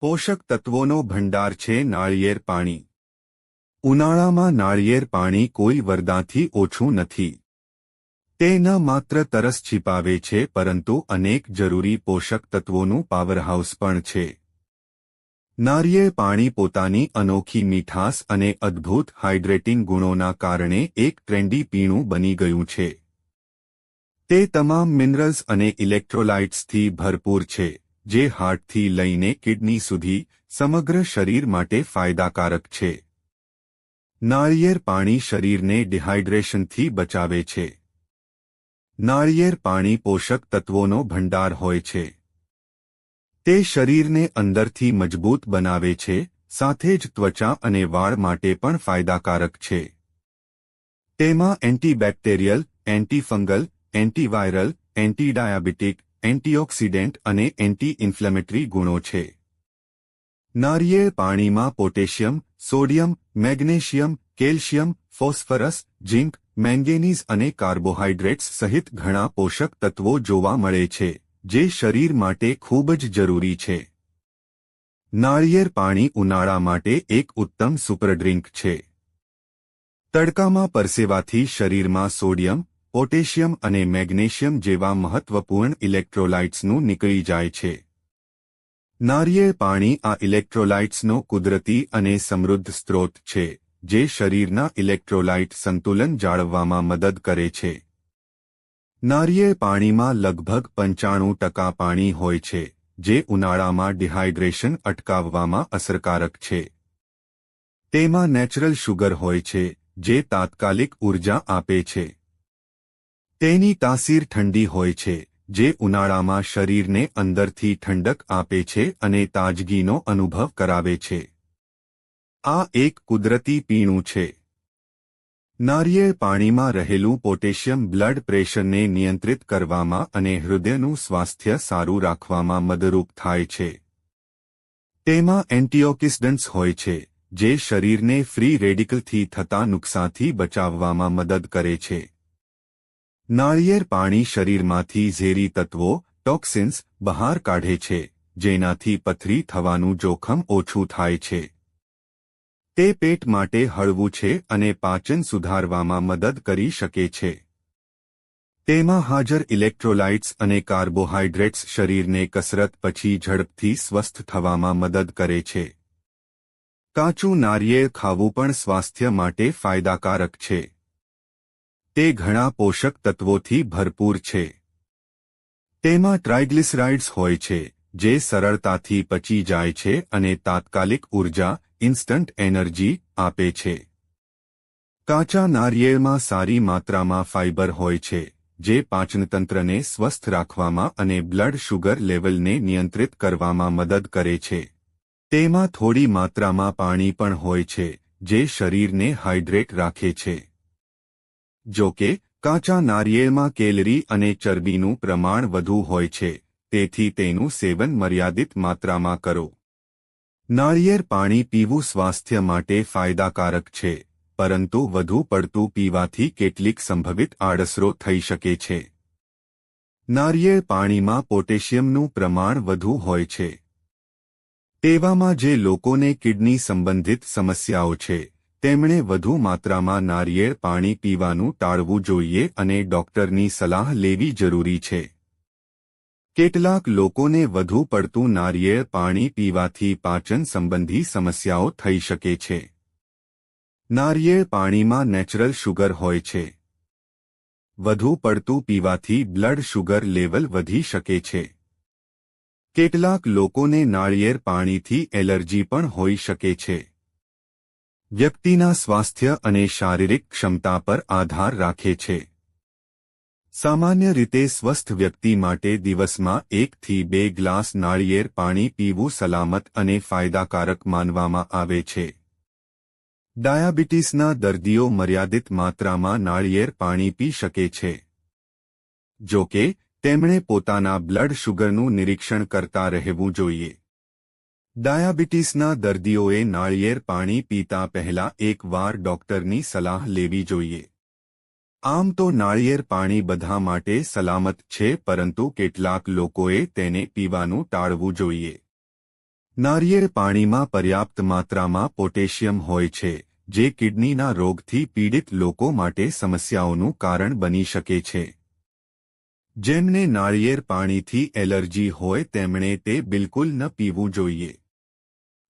પોષક તત્વોનો ભંડાર છે નાળિયેર પાણી. ઉનાળામાં નાળિયેર પાણી કોઈ વરદાથી ઓછું નથી. તે ન માત્ર તરસ છીપાવે છે, પરંતુ અનેક જરૂરી પોષક તત્વોનું પાવરહાઉસ પણ છે. નારિયેળ પાણી પોતાની અનોખી મીઠાસ અને અદ્ભુત હાઇડ્રેટિંગ ગુણોના કારણે એક ટ્રેન્ડી પીણું બની ગયું છે. તે તમામ મિનરલ્સ અને ઇલેક્ટ્રોલાઇટ્સથી ભરપૂર છે. જે હાર્ટથી લઈને કિડની સુધી સમગ્ર શરીર માટે ફાયદાકારક છે. નાળિયેર પાણી શરીરને ડિહાઇડ્રેશનથી બચાવે છે. નાળિયેર પાણી પોષક તત્વોનો ભંડાર હોય છે. તે શરીરને અંદરથી મજબૂત બનાવે છે, સાથે જ ત્વચા અને વાળ માટે પણ ફાયદાકારક છે. તેમાં antibacterial, antifungal, antiviral, antidiabetic antioxidant અને એન્ટી ઇન્ફ્લેમેટરી ગુણો છે. નારિયેળ પાણીમાં potassium, sodium, magnesium, calcium, phosphorus, zinc, manganese અને કાર્બોહાઈડ્રેટ્સ સહિત ઘણા પોષક તત્વો જોવા મળે છે, જે શરીર માટે ખૂબ જ જરૂરી છે. નાળિયેર પાણી ઉનાળા માટે એક ઉત્તમ સુપરડ્રિંક છે. તડકામાં પરસેવાથી શરીરમાં સોડિયમ પોટેશિયમ અને મેગ્નેશિયમ જેવા મહત્વપૂર્ણ ઇલેક્ટ્રોલાઇટ્સનું નીકળી જાય છે. નારિયેળ પાણી આ ઇલેક્ટ્રોલાઇટ્સનો કુદરતી અને સમૃદ્ધ સ્ત્રોત છે, જે શરીરના ઇલેક્ટ્રોલાઇટ સંતુલન જાળવવામાં મદદ કરે છે. નારિયેળ પાણીમાં લગભગ પંચાણું ટકા પાણી હોય છે, જે ઉનાળામાં ડિહાઇડ્રેશન અટકાવવામાં અસરકારક છે. તેમાં નેચરલ શુગર હોય છે, જે તાત્કાલિક ઊર્જા આપે છે. તેની તાસીર ઠંડી હોય છે, જે ઉનાળામાં શરીરને અંદરથી ઠંડક આપે છે અને તાજગીનો અનુભવ કરાવે છે. આ એક કુદરતી પીણું છે. નારિયેળ પાણીમાં રહેલું પોટેશિયમ બ્લડ પ્રેશરને નિયંત્રિત કરવામાં અને હૃદયનું સ્વાસ્થ્ય સારું રાખવામાં મદદરૂપ થાય છે. તેમાં એન્ટીઓક્સિડન્ટ્સ હોય છે, જે શરીરને ફ્રી રેડિકલથી થતા નુકસાનથી બચાવવામાં મદદ કરે છે. નાળિયેર પાણી શરીરમાંથી ઝેરી તત્વો, ટોક્સિન્સ, બહાર કાઢે છે, જેનાથી પથરી થવાનું જોખમ ઓછું થાય છે. તે પેટ માટે હળવું છે અને પાચન સુધારવામાં મદદ કરી શકે છે. તેમાં હાજર ઇલેક્ટ્રોલાઇટ્સ અને કાર્બોહાઈડ્રેટ્સ શરીરને કસરત પછી ઝડપથી સ્વસ્થ થવામાં મદદ કરે છે. કાચું નારિયેળ ખાવું પણ સ્વાસ્થ્ય માટે ફાયદાકારક છે. તે ઘણા પોષક તત્વોથી ભરપૂર છે. તેમાં ટ્રાઇગ્લિસરાઇડ્સ હોય છે, જે સરળતાથી પચી જાય છે અને તાત્કાલિક ઊર્જા, ઇન્સ્ટન્ટ એનર્જી, આપે છે. કાચા નારિયેળમાં સારી માત્રામાં ફાઇબર હોય છે, જે પાચનતંત્રને સ્વસ્થ રાખવામાં અને બ્લડ શુગર લેવલને નિયંત્રિત કરવામાં મદદ કરે છે. તેમાં થોડી માત્રામાં પાણી પણ હોય છે, જે શરીરને હાઇડ્રેટ રાખે છે. જો કે કાચા નારિયેળમાં કેલરી અને ચરબીનું પ્રમાણ વધુ હોય છે, તેથી તેનું સેવન મર્યાદિત માત્રામાં કરો. નાળિયેર પાણી પીવું સ્વાસ્થ્ય માટે ફાયદાકારક છે, પરંતુ વધુ પડતું પીવાથી કેટલીક સંભવિત આડસરો થઈ શકે છે. નારિયેળ પાણીમાં પોટેશિયમનું પ્રમાણ વધુ હોય છે. તેવામાં જે લોકોને કિડની સંબંધિત સમસ્યાઓ છે તેમણે વધુ માત્રામાં નારિયેળ પાણી પીવાનું ટાળવું જોઈએ અને ડોક્ટરની સલાહ લેવી જરૂરી છે. કેટલાક લોકોને વધુ પડતું નારિયેળ પાણી પીવાથી પાચન સંબંધી સમસ્યાઓ થઈ શકે છે. નારિયેળ પાણીમાં નેચરલ શુગર હોય છે. વધુ પડતું પીવાથી બ્લડ શુગર લેવલ વધી શકે છે. કેટલાક લોકોને નાળિયેર પાણીથી એલર્જી પણ હોઈ શકે છે. વ્યક્તિના સ્વાસ્થ્ય અને શારીરિક ક્ષમતા પર આધાર રાખે છે. સામાન્ય રીતે સ્વસ્થ વ્યક્તિ માટે દિવસમાં એકથી બે ગ્લાસ નાળિયેર પાણી પીવું સલામત અને ફાયદાકારક માનવામાં આવે છે. ડાયાબિટીસના દર્દીઓ મર્યાદિત માત્રામાં નાળિયેર પાણી પી શકે છે. જો કે, તેમણે પોતાના બ્લડ શુગરનું નિરીક્ષણ કરતા રહેવું જોઈએ. ડાયાબિટીસના દર્દીઓએ નાળિયેર પાણી પીતા પહેલા એકવાર ડોક્ટરની સલાહ લેવી જોઈએ. આમ તો નાળિયેર પાણી બધા માટે સલામત છે, પરંતુ કેટલાક લોકોએ તેને પીવાનું ટાળવું જોઈએ. નારિયેળ પાણીમાં પર્યાપ્ત માત્રામાં પોટેશિયમ હોય છે, જે કિડનીના રોગથી પીડિત લોકો માટે સમસ્યાઓનું કારણ બની શકે છે. જેમને નાળિયેર પાણીથી એલર્જી હોય તેમણે તે બિલકુલ ન પીવું જોઈએ.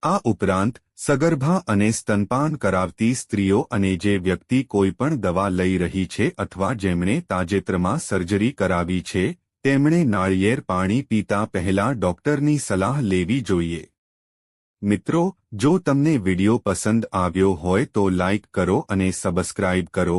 આ ઉપરાંત, સગર્ભા અને સ્તનપાન કરાવતી સ્ત્રીઓ અને જે વ્યક્તિ કોઈપણ દવા લઈ રહી છે અથવા જેમણે તાજેતરમાં સર્જરી કરાવી છે, તેમણે નાળિયેર પાણી પીતા પહેલા ડોક્ટરની સલાહ લેવી જોઈએ. મિત્રો, જો તમને વિડિયો પસંદ આવ્યો હોય તો લાઇક કરો અને સબસ્ક્રાઇબ કરો